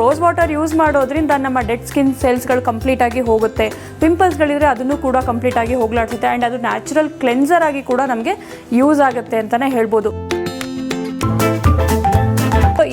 Rose water use ಮಾಡೋದ್ರಿಂದ ನಮ್ಮ dead skin ಸೆಲ್ಸ್ಗಳು complete ಆಗಿ ಹೋಗುತ್ತೆ. ಪಿಂಪಲ್ಸ್ಗಳಿದ್ರೆ ಅದನ್ನು ಕೂಡ ಕಂಪ್ಲೀಟ್ ಆಗಿ ಹೋಗ್ಲಾಡ್ಸುತ್ತೆ ಆ್ಯಂಡ್ ಅದು ನ್ಯಾಚುರಲ್ ಕ್ಲೆನ್ಸರ್ ಆಗಿ ಕೂಡ ನಮಗೆ ಯೂಸ್ ಆಗುತ್ತೆ ಅಂತಲೇ ಹೇಳ್ಬೋದು.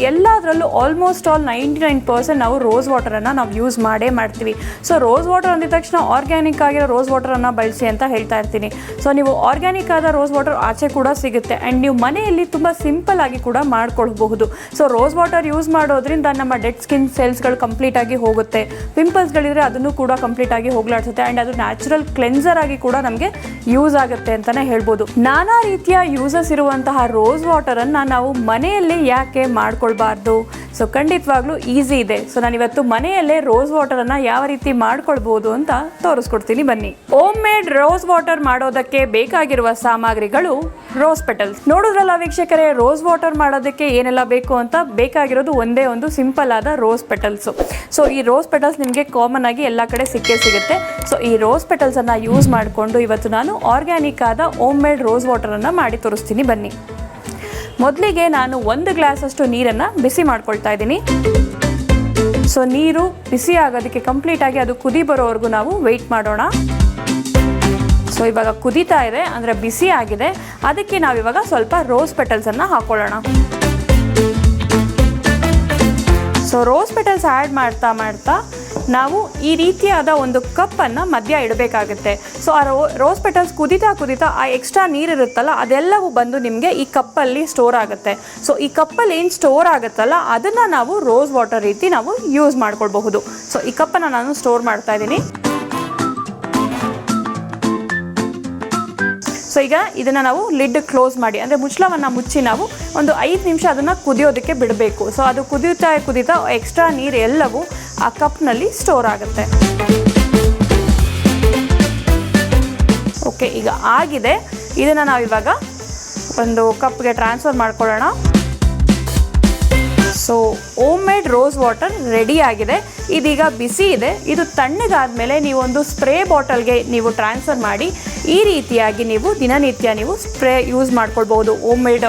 ಎಲ್ಲದರಲ್ಲೂ almost all ninety nine percent ನಾವು ರೋಸ್ ವಾಟರನ್ನು ನಾವು ಯೂಸ್ ಮಾಡೇ ಮಾಡ್ತೀವಿ. ಸೊ ರೋಸ್ ವಾಟರ್ ಅಂದಿದ ತಕ್ಷಣ ಆರ್ಗ್ಯಾನಿಕ್ ಆಗಿರೋ ರೋಸ್ ವಾಟರನ್ನು ಬಳಸಿ ಅಂತ ಹೇಳ್ತಾ ಇರ್ತೀನಿ. ಸೊ ನೀವು ಆರ್ಗ್ಯಾನಿಕ್ ಆದ ರೋಸ್ ವಾಟರ್ ಆಚೆ ಕೂಡ ಸಿಗುತ್ತೆ. ಆ್ಯಂಡ್ ನೀವು ಮನೆಯಲ್ಲಿ ತುಂಬ ಸಿಂಪಲ್ ಆಗಿ ಕೂಡ ಮಾಡ್ಕೊಳ್ಬಹುದು. ಸೊ ರೋಸ್ ವಾಟರ್ ಯೂಸ್ ಮಾಡೋದ್ರಿಂದ ನಮ್ಮ ಡೆಡ್ ಸ್ಕಿನ್ ಸೆಲ್ಸ್ಗಳು ಕಂಪ್ಲೀಟ್ ಆಗಿ ಹೋಗುತ್ತೆ. ಪಿಂಪಲ್ಸ್ಗಳಿದ್ರೆ ಅದನ್ನು ಕೂಡ ಕಂಪ್ಲೀಟ್ ಆಗಿ ಹೋಗ್ಲಾಡ್ಸುತ್ತೆ. ಆ್ಯಂಡ್ ಅದು ನ್ಯಾಚುರಲ್ ಕ್ಲೆನ್ಸರ್ ಆಗಿ ಕೂಡ ನಮಗೆ ಯೂಸ್ ಆಗುತ್ತೆ ಅಂತಲೇ ಹೇಳ್ಬೋದು. ನಾನಾ ರೀತಿಯ ಯೂಸಸ್ ಇರುವಂತಹ ರೋಸ್ ವಾಟರನ್ನು ನಾವು ಮನೆಯಲ್ಲಿ ಯಾಕೆ ಮಾಡ್ಕೊಳ್ಬಾರ್ದು ಸೊ ಖಂಡಿತವಾಗ್ಲೂ ಈಸಿ ಇದೆ. ಸೊ ನಾನು ಇವತ್ತು ಮನೆಯಲ್ಲೇ ರೋಸ್ ವಾಟರನ್ನು ಯಾವ ರೀತಿ ಮಾಡ್ಕೊಳ್ಬೋದು ಅಂತ ತೋರಿಸ್ಕೊಡ್ತೀನಿ ಬನ್ನಿ. ಓಮ್ ಮೇಡ್ ರೋಸ್ ವಾಟರ್ ಮಾಡೋದಕ್ಕೆ ಬೇಕಾಗಿರುವ ಸಾಮಗ್ರಿಗಳು ರೋಸ್ ಪೆಟಲ್ಸ್ ನೋಡಿದ್ರಲ್ಲ ವೀಕ್ಷಕರೇ ರೋಸ್ ವಾಟರ್ ಮಾಡೋದಕ್ಕೆ ಏನೆಲ್ಲ ಬೇಕು ಅಂತ? ಬೇಕಾಗಿರೋದು ಒಂದೇ ಒಂದು ಸಿಂಪಲ್ ಆದ ರೋಸ್ ಪೆಟಲ್ಸು ಸೊ ಈ ರೋಸ್ ಪೆಟಲ್ಸ್ ನಿಮಗೆ ಕಾಮನ್ ಆಗಿ ಎಲ್ಲ ಕಡೆ ಸಿಕ್ಕೇ ಸಿಗುತ್ತೆ. ಸೊ ಈ ರೋಸ್ ಪೆಟಲ್ಸನ್ನು ಯೂಸ್ ಮಾಡಿಕೊಂಡು ಇವತ್ತು ನಾನು ಆರ್ಗ್ಯಾನಿಕ್ ಆದ ಓಮ್ ಮೇಡ್ ರೋಸ್ ವಾಟರನ್ನು ಮಾಡಿ ತೋರಿಸ್ತೀನಿ ಬನ್ನಿ. ಮೊದಲಿಗೆ ನಾನು ಒಂದು ಗ್ಲಾಸಷ್ಟು ನೀರನ್ನು ಬಿಸಿ ಮಾಡ್ಕೊಳ್ತಾ ಇದ್ದೀನಿ. ಸೊ, ನೀರು ಬಿಸಿ ಆಗೋದಕ್ಕೆ ಕಂಪ್ಲೀಟಾಗಿ ಅದು ಕುದಿ ಬರೋವರೆಗೂ ನಾವು ವೆಯ್ಟ್ ಮಾಡೋಣ. ಸೊ, ಇವಾಗ ಕುದೀತಾ ಇದೆ, ಅಂದರೆ ಬಿಸಿ ಆಗಿದೆ. ಅದಕ್ಕೆ ನಾವಿವಾಗ ಸ್ವಲ್ಪ ರೋಸ್ ಪೆಟಲ್ಸನ್ನು ಹಾಕೊಳ್ಳೋಣ. ಸೊ ರೋಸ್ ಪೆಟಲ್ಸ್ ಆ್ಯಡ್ ಮಾಡ್ತಾ ಮಾಡ್ತಾ ನಾವು ಈ ರೀತಿಯಾದ ಒಂದು ಕಪ್ಪನ್ನು ಮಧ್ಯ ಇಡಬೇಕಾಗುತ್ತೆ. ಸೊ ಆ ರೋ, ರೋಸ್ ಪೆಟಲ್ಸ್ ಕುದಿತಾ ಕುದಿತಾ ಆ ಎಕ್ಸ್ಟ್ರಾ ನೀರಿರುತ್ತಲ್ಲ ಅದೆಲ್ಲವೂ ಬಂದು ನಿಮಗೆ ಈ ಕಪ್ಪಲ್ಲಿ ಸ್ಟೋರ್ ಆಗುತ್ತೆ. ಸೊ ಈ ಕಪ್ಪಲ್ಲಿ ಏನು ಸ್ಟೋರ್ ಆಗುತ್ತಲ್ಲ, ಅದನ್ನು ನಾವು ರೋಸ್ ವಾಟರ್ ರೀತಿ ನಾವು ಯೂಸ್ ಮಾಡ್ಕೊಳ್ಬಹುದು. ಸೊ ಈ ಕಪ್ಪನ್ನು ನಾನು ಸ್ಟೋರ್ ಮಾಡ್ತಾ ಇದ್ದೀನಿ. ಸೊ ಈಗ ಇದನ್ನು ನಾವು ಲಿಡ್ ಕ್ಲೋಸ್ ಮಾಡಿ, ಅಂದರೆ ಮುಚ್ಚಳವನ್ನು ಮುಚ್ಚಿ ನಾವು ಒಂದು ಐದು ನಿಮಿಷ ಅದನ್ನು ಕುದಿಯೋದಕ್ಕೆ ಬಿಡಬೇಕು. ಸೊ ಅದು ಕುದಿಯುತ್ತಾ ಕುದೀತಾ ಎಕ್ಸ್ಟ್ರಾ ನೀರು ಎಲ್ಲವೂ ಆ ಕಪ್ನಲ್ಲಿ ಸ್ಟೋರ್ ಆಗುತ್ತೆ. ಓಕೆ ಈಗ ಆಗಿದೆ. ಇದನ್ನು ನಾವಿವಾಗ ಒಂದು ಕಪ್ಗೆ ಟ್ರಾನ್ಸ್ಫರ್ ಮಾಡ್ಕೊಳ್ಳೋಣ. So homemade rose water ready ಆಗಿದೆ. ಇದೀಗ ಬಿಸಿ ಇದೆ. ಇದು ತಣ್ಣಗಾದ ಮೇಲೆ ನೀವೊಂದು ಸ್ಪ್ರೇ ಬಾಟಲ್ಗೆ ನೀವು ಟ್ರಾನ್ಸ್ಫರ್ ಮಾಡಿ, ಈ ರೀತಿಯಾಗಿ ನೀವು ದಿನನಿತ್ಯ ನೀವು ಸ್ಪ್ರೇ ಯೂಸ್ ಮಾಡ್ಕೊಳ್ಬೋದು ohm made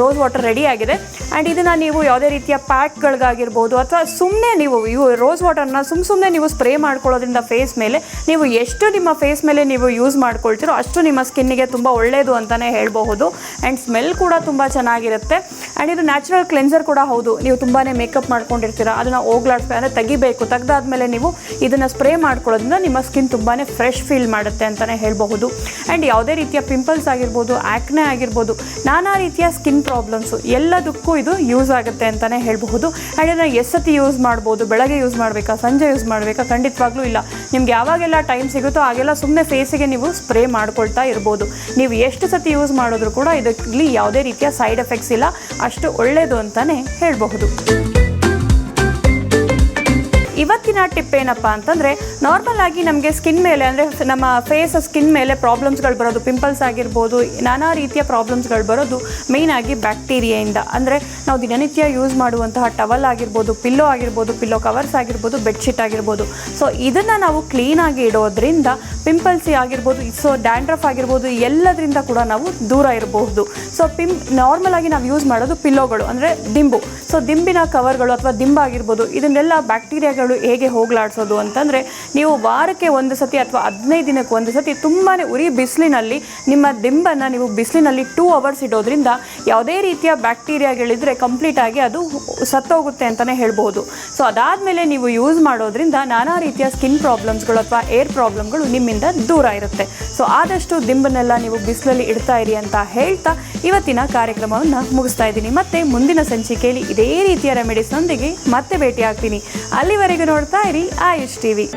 rose water ready ಆಗಿದೆ. ಆ್ಯಂಡ್ ಇದನ್ನು ನೀವು ಯಾವುದೇ ರೀತಿಯ ಪ್ಯಾಕ್ಗಳಿಗಾಗಿರ್ಬೋದು ಅಥವಾ ಸುಮ್ಮನೆ ನೀವು ಇವು ರೋಸ್ ವಾಟರ್ನ ಸುಮ್ಮ ಸುಮ್ಮನೆ ನೀವು ಸ್ಪ್ರೇ ಮಾಡ್ಕೊಳ್ಳೋದ್ರಿಂದ ಫೇಸ್ ಮೇಲೆ ನೀವು ಎಷ್ಟು ನಿಮ್ಮ ಫೇಸ್ ಮೇಲೆ ನೀವು ಯೂಸ್ ಮಾಡ್ಕೊಳ್ತೀರೋ ಅಷ್ಟು ನಿಮ್ಮ ಸ್ಕಿನ್ನಿಗೆ ತುಂಬ ಒಳ್ಳೆಯದು ಅಂತಲೇ ಹೇಳ್ಬಹುದು. ಆ್ಯಂಡ್ ಸ್ಮೆಲ್ ಕೂಡ ತುಂಬ ಚೆನ್ನಾಗಿರುತ್ತೆ. ಆ್ಯಂಡ್ ಇದು ನ್ಯಾಚುರಲ್ ಕ್ಲೆನ್ಸರ್ ಕೂಡ ಹೌದು. ನೀವು ತುಂಬಾ ಮೇಕಪ್ ಮಾಡ್ಕೊಂಡಿರ್ತೀರ, ಅದನ್ನು ಹೋಗ್ಲಾಡ್ಸ್ಬೇಕು ಅಂದರೆ ತೆಗಿಬೇಕು. ತೆಗ್ದಾದ್ಮೇಲೆ ನೀವು ಇದನ್ನು ಸ್ಪ್ರೇ ಮಾಡ್ಕೊಳ್ಳೋದ್ರಿಂದ ನಿಮ್ಮ ಸ್ಕಿನ್ ತುಂಬಾ ಫ್ರೆಶ್ ಫೀಲ್ ಮಾಡುತ್ತೆ ಅಂತಲೇ ಹೇಳಬಹುದು. ಆ್ಯಂಡ್ ಯಾವುದೇ ರೀತಿಯ ಪಿಂಪಲ್ಸ್ ಆಗಿರ್ಬೋದು ಆ್ಯಕ್ನೆ ಆಗಿರ್ಬೋದು, ನಾನಾ ರೀತಿಯ ಸ್ಕಿನ್ ಪ್ರಾಬ್ಲಮ್ಸು ಎಲ್ಲದಕ್ಕೂ ಇದು ಯೂಸ್ ಆಗುತ್ತೆ ಅಂತಲೇ ಹೇಳಬಹುದು. ಆ್ಯಂಡ್ ಇದನ್ನು ಎಷ್ಟು ಸತಿ ಯೂಸ್ ಮಾಡ್ಬೋದು, ಬೆಳಗ್ಗೆ ಯೂಸ್ ಮಾಡಬೇಕಾ, ಸಂಜೆ ಯೂಸ್ ಮಾಡಬೇಕಾ, ಖಂಡಿತವಾಗ್ಲೂ ಇಲ್ಲ. ನಿಮ್ಗೆ ಯಾವಾಗೆಲ್ಲ ಟೈಮ್ ಸಿಗುತ್ತೋ ಆಗೆಲ್ಲ ಸುಮ್ಮನೆ ಫೇಸಿಗೆ ನೀವು ಸ್ಪ್ರೇ ಮಾಡ್ಕೊಳ್ತಾ ಇರ್ಬೋದು. ನೀವು ಎಷ್ಟು ಸತಿ ಯೂಸ್ ಮಾಡಿದ್ರು ಕೂಡ ಇದರಲ್ಲಿ ಯಾವುದೇ ರೀತಿಯ ಸೈಡ್ ಎಫೆಕ್ಟ್ಸ್ ಇಲ್ಲ. ಅಷ್ಟು ಒಳ್ಳೆಯದು ಅಂತಲೇ ಹೇಳಬಹುದು. ಟಿಪ್ ಏನಪ್ಪ ಅಂತಂದರೆ ನಾರ್ಮಲ್ ಆಗಿ ನಮಗೆ ಸ್ಕಿನ್ ಮೇಲೆ ಅಂದರೆ ನಮ್ಮ ಫೇಸ್ ಸ್ಕಿನ್ ಮೇಲೆ ಪ್ರಾಬ್ಲಮ್ಸ್ಗಳು ಬರೋದು ಪಿಂಪಲ್ಸ್ ಆಗಿರ್ಬೋದು, ನಾನಾ ರೀತಿಯ ಪ್ರಾಬ್ಲಮ್ಸ್ಗಳು ಬರೋದು ಮೇಯ್ನ್ ಆಗಿ ಬ್ಯಾಕ್ಟೀರಿಯಾಯಿಂದ ಅಂದರೆ ನಾವು ದಿನನಿತ್ಯ ಯೂಸ್ ಮಾಡುವಂತಹ ಟವಲ್ ಆಗಿರ್ಬೋದು ಪಿಲ್ಲೋ ಆಗಿರ್ಬೋದು ಪಿಲ್ಲೋ ಕವರ್ಸ್ ಆಗಿರ್ಬೋದು ಬೆಡ್ಶೀಟ್ ಆಗಿರ್ಬೋದು. ಸೊ ಇದನ್ನು ನಾವು ಕ್ಲೀನಾಗಿ ಇಡೋದ್ರಿಂದ ಪಿಂಪಲ್ಸ್ ಆಗಿರ್ಬೋದು ಸೊ ಡ್ಯಾಂಡ್ರಫ್ ಆಗಿರ್ಬೋದು, ಎಲ್ಲದರಿಂದ ಕೂಡ ನಾವು ದೂರ ಇರಬಹುದು. ಸೊ ಪಿಂ ನಾರ್ಮಲ್ ಆಗಿ ನಾವು ಯೂಸ್ ಮಾಡೋದು ಪಿಲ್ಲೋಗಳು ಅಂದರೆ ದಿಂಬು. ಸೊ ದಿಂಬಿನ ಕವರ್ಗಳು ಅಥವಾ ದಿಂಬಾಗಿರ್ಬೋದು ಇದನ್ನೆಲ್ಲ ಬ್ಯಾಕ್ಟೀರಿಯಾಗಳು ಹೇಗೆ ಹೋಗ್ಲಾಡ್ಸೋದು ಅಂತಂದರೆ ನೀವು ವಾರಕ್ಕೆ ಒಂದು ಸತಿ ಅಥವಾ ಹದಿನೈದು ದಿನಕ್ಕೆ ಒಂದು ಸತಿ ತುಂಬಾ ಉರಿ ಬಿಸಿಲಿನಲ್ಲಿ ನಿಮ್ಮ ದಿಂಬನ್ನು ನೀವು ಬಿಸಿಲಿನಲ್ಲಿ ಟೂ ಅವರ್ಸ್ ಇಡೋದ್ರಿಂದ ಯಾವುದೇ ರೀತಿಯ ಬ್ಯಾಕ್ಟೀರಿಯಾಗಳಿದ್ರೆ ಕಂಪ್ಲೀಟಾಗಿ ಅದು ಸತ್ತೋಗುತ್ತೆ ಅಂತಲೇ ಹೇಳ್ಬೋದು. ಸೊ ಅದಾದಮೇಲೆ ನೀವು ಯೂಸ್ ಮಾಡೋದ್ರಿಂದ ನಾನಾ ರೀತಿಯ ಸ್ಕಿನ್ ಪ್ರಾಬ್ಲಮ್ಸ್ಗಳು ಅಥವಾ ಏರ್ ಪ್ರಾಬ್ಲಮ್ಗಳು ನಿಮ್ಮಿಂದ ದೂರ ಇರುತ್ತೆ. ಸೊ ಆದಷ್ಟು ದಿಂಬನ್ನೆಲ್ಲ ನೀವು ಬಿಸಿಲಲ್ಲಿ ಇಡ್ತಾ ಇರಿ ಅಂತ ಹೇಳ್ತಾ ಇವತ್ತಿನ ಕಾರ್ಯಕ್ರಮವನ್ನು ಮುಗಿಸ್ತಾ ಇದ್ದೀನಿ. ಮತ್ತೆ ಮುಂದಿನ ಸಂಚಿಕೆಯಲ್ಲಿ ಇದೇ ರೀತಿಯ ರೆಮಿಡೀಸ್ನೊಂದಿಗೆ ಮತ್ತೆ ಭೇಟಿ ಆಗ್ತೀನಿ ಅಲ್ಲಿವರೆಗೂ ನೋಡ್ತಾ શાયરી આયુષ ટીવી